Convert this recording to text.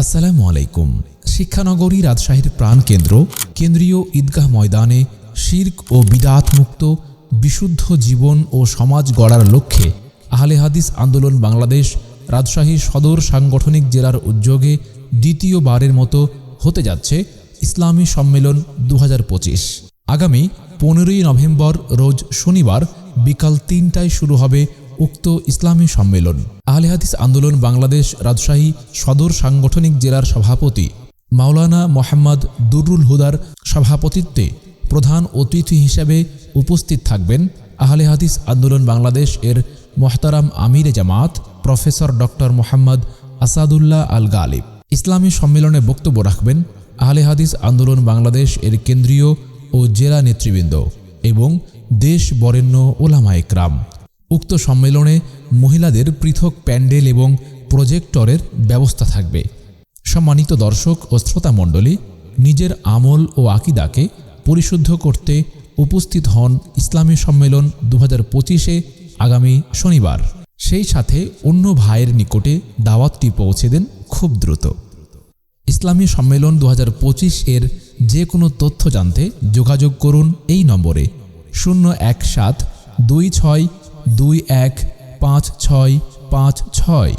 আসসালামু আলাইকুম। শিক্ষানগরী রাজশাহীর প্রাণকেন্দ্র, কেন্দ্রীয় ঈদগাহ ময়দানে শির্ক ও বিদাত মুক্ত বিশুদ্ধ জীবন ও সমাজ গড়ার লক্ষ্যে আহলে হাদিস আন্দোলন বাংলাদেশ, রাজশাহী সদর সাংগঠনিক জেলার উদ্যোগে দ্বিতীয়বারের মতো হতে যাচ্ছে ইসলামী সম্মেলন দু হাজার পঁচিশ। আগামী পনেরোই নভেম্বর, রোজ শনিবার বিকাল তিনটায় শুরু হবে উক্ত ইসলামী সম্মেলন। আহলে হাদিস আন্দোলন বাংলাদেশ রাজশাহী সদর সাংগঠনিক জেলার সভাপতি। মাওলানা মোহাম্মদ দুরুল হুদার সভাপতিত্বে প্রধান অতিথি হিসেবে উপস্থিত থাকবেন আহলে হাদিস আন্দোলন বাংলাদেশ এর মোহতারাম আমিরে জামাত, প্রফেসর ডক্টর মোহাম্মদ আসাদুল্লাহ আল গালিব। ইসলামী সম্মেলনে বক্তব্য রাখবেন আহলে হাদিস আন্দোলন বাংলাদেশ এর কেন্দ্রীয় ও জেলা নেতৃবৃন্দ এবং দেশ বরেণ্য ওলামা একরাম উক্ত সম্মেলনে মহিলাদের পৃথক প্যান্ডেল এবং প্রজেক্টরের ব্যবস্থা থাকবে। সম্মানিত দর্শক ও শ্রোতামণ্ডলী নিজের আমল ও আকিদাকে পরিশুদ্ধ করতে উপস্থিত হন ইসলামী সম্মেলন দু হাজার পঁচিশে আগামী শনিবার। সেই সাথে অন্য ভাইয়ের নিকটে দাওয়াতটি পৌঁছে দেন খুব দ্রুত। ইসলামী সম্মেলন দু হাজার পঁচিশ এর যে কোনো তথ্য জানতে যোগাযোগ করুন এই নম্বরে। শূন্য এক সাত দুই ছয় দুই এক পাঁচ ছয় পাঁচ ছয়